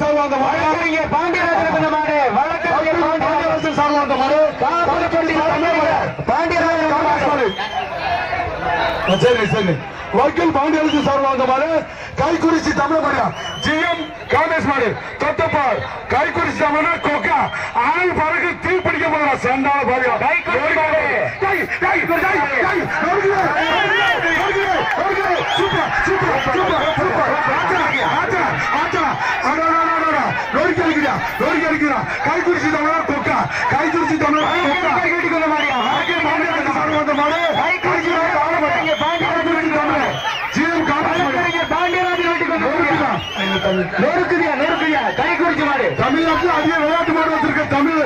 சார்பா அந்த மாடு வழக்கறிஞர் பாண்டியராஜன் மாடு. வழக்கறிஞர் பாண்டியராஜன் பாண்டியரசன் சார்பா அந்த மாடு. காப்பரப்பள்ளி பாண்டியராஜன் காமாட்சி மாடு. சரி சரி. வக்கீல் பாண்டியரசன் சார்பா அந்த மாடு கைக்குறிச்சி தமிழ் ஜிஎம் காமேஷ் மாடு. தொத்தப்பால் கைக்குறிச்சி தமிழ் கொக்கா. ஆள் பறகு தீ பிடிக்க போறா. சண்டால பாருங்க கைக்குறிச்சி மாடு. கை கை கை கை நொறுக்குது, நொறுக்குது, நொறுக்குது, நொறுக்குது. சூப்பர் சூப்பர் சூப்பர் சூப்பர் ஆச்சா ஆச்சா ஆச்சா அடா அடா அடா நொறுக்கி அடிக்கிறா நொறுக்கி அடிக்கிறா கைக்குறிச்சி தமிழ் கொக்கா கைக்குறிச்சி தமிழ் கொக்கா கொண்ட மாடியா வக்கீல் பாண்டியரசன் சார்பா அந்த மாடு கைக்குறிச்சி மாடு வழக்கறிஞர் பாண்டியராஜன் தமிழ் ஜிஎம் காமேஷ் மாடு. வழக்கறிஞர் பாண்டியராஜன் வெட்டி கொண்டு மாடியா நொறுக்குதியா நொறுக்குதியா கைக்குறிச்சி மாடு. தமிழ்நாட்டில் அதிக விளையாட்டு மாடு வச்சிருக்க தமிழ்.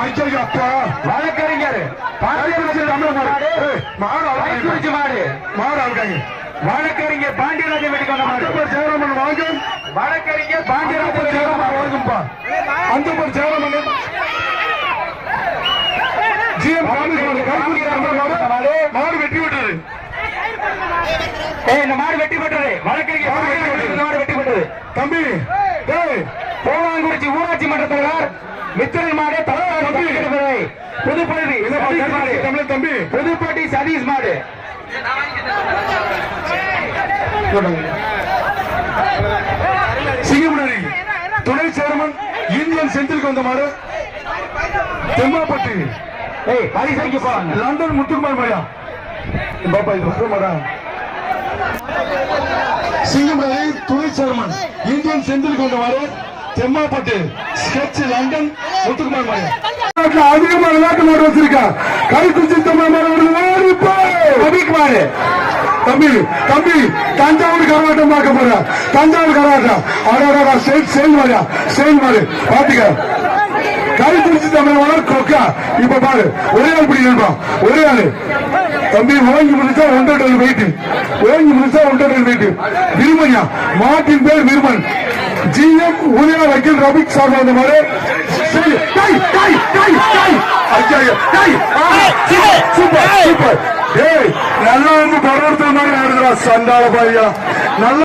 ஐயோ அப்பா வழக்கறிஞர். பாண்டியராஜன் தமிழ் மாடு. மாடு. கைக்குறிச்சி மாடு. மாடு அழகாங்க. வழக்கறிஞர் பாண்டியராஜன் வெட்டி கொண்ட மாடு. ஜெயராமன் வாங்க வழக்கறிஞர் பாண்டியராஜன் அந்தப்பர் ஜெயராமன் ஜிஎம் மாடு விட்டது ஏய் இந்த மாடு வெட்டி பெற்றது. வழக்கறிஞர் மாடு வெட்டி பெற்றது. தம்பி டேய் பூவாங்குறிச்சி ஊராட்சி மன்ற தலைவர் மித்திரன் மாடு தலைவர் புதுப்பள்ளி சதீஷ் மாடு. தமிழ் தம்பி. புதுப்பட்டி சதீஷ் மாடு. சிங்கமுனரி துணை சேர்மன் இந்தியன் செந்தில் வந்த மாடு தெம்மாப்பட்டி லண்டன் முத்துக்குமார் மாயா பாப்பா இது மாடா சிங்கமுனரி துணை சேர்மன் இந்தியன் செந்தில் கொண்ட மாடு தெம்மாப்பட்டு. ஸ்கெட்ச் லண்டன் முத்துக்குமார் மாயா அதிகமா விளையாட்டு மாடு வச்சிருக்கா கைக்குச்சி தமிழ் மாடு மாடு தம்பி தம்பி தஞ்சாவூர் கரகாட்டம் பார்க்க போற. தஞ்சாவூர் கரகாட்டம். அடடா ஸ்டேட் சேல் மாடியா சேல் மாடு பாத்துக்க. கை பிடிச்சி தமிழ் கொக்கா. இப்ப பாரு ஒரே ஆள் பிடிக்கணும் ஒரே ஆளு. தம்பி ஓங்கி முடிச்சா ஒன்றரை டன் வெயிட் ஓங்கி முடிச்சா ஒன்றரை டன் வெயிட் விருமன்யா மாட்டின் பேர் விருமன் ஜிஎம் உதய வக்கீல் ரபிக் சார் அந்த மாதிரி. Super super. సంఘాల పైన నల్ల